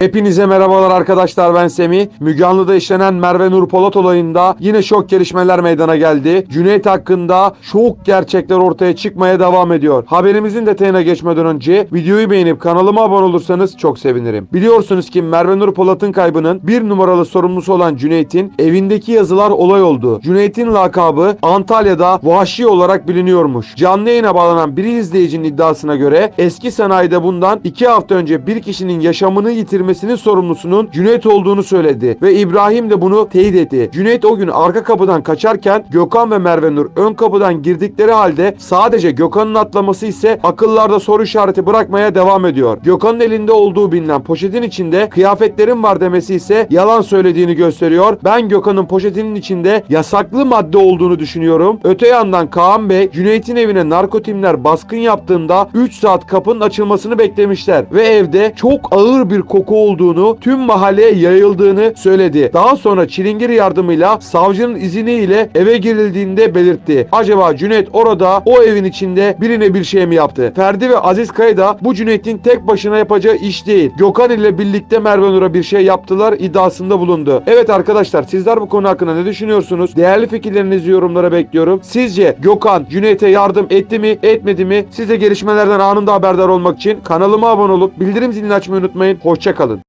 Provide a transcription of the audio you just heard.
Hepinize merhabalar arkadaşlar ben Semih. Müge işlenen Merve Nur Polat olayında yine şok gelişmeler meydana geldi. Cüneyt hakkında şok gerçekler ortaya çıkmaya devam ediyor. Haberimizin detayına geçmeden önce videoyu beğenip kanalıma abone olursanız çok sevinirim. Biliyorsunuz ki Merve Nur Polat'ın kaybının bir numaralı sorumlusu olan Cüneyt'in evindeki yazılar olay oldu. Cüneyt'in lakabı Antalya'da vahşi olarak biliniyormuş. Canlı yayına bağlanan bir izleyicinin iddiasına göre eski sanayide bundan 2 hafta önce bir kişinin yaşamını yitirmesinin sorumlusunun Cüneyt olduğunu söyledi ve İbrahim de bunu teyit etti. Cüneyt o gün arka kapıdan kaçarken Gökhan ve Merve Nur ön kapıdan girdikleri halde sadece Gökhan'ın atlaması ise akıllarda soru işareti bırakmaya devam ediyor. Gökhan'ın elinde olduğu bilinen poşetin içinde kıyafetlerin var demesi ise yalan söylediğini gösteriyor. Ben Gökhan'ın poşetinin içinde yasaklı madde olduğunu düşünüyorum. Öte yandan Kaan Bey Cüneyt'in evine narkotimler baskın yaptığında 3 saat kapının açılmasını beklemişler ve evde çok ağır bir koku olduğunu, tüm mahalleye yayıldığını söyledi. Daha sonra çilingir yardımıyla savcının izniyle eve girildiğinde belirtti. Acaba Cüneyt orada o evin içinde birine bir şey mi yaptı? Ferdi ve Aziz Kaya da bu Cüneyt'in tek başına yapacağı iş değil. Gökhan ile birlikte Merve Nur'a bir şey yaptılar iddiasında bulundu. Evet arkadaşlar sizler bu konu hakkında ne düşünüyorsunuz? Değerli fikirlerinizi yorumlara bekliyorum. Sizce Gökhan Cüneyt'e yardım etti mi etmedi mi? Siz de gelişmelerden anında haberdar olmak için kanalıma abone olup bildirim zilini açmayı unutmayın. Hoşçakalın. kalın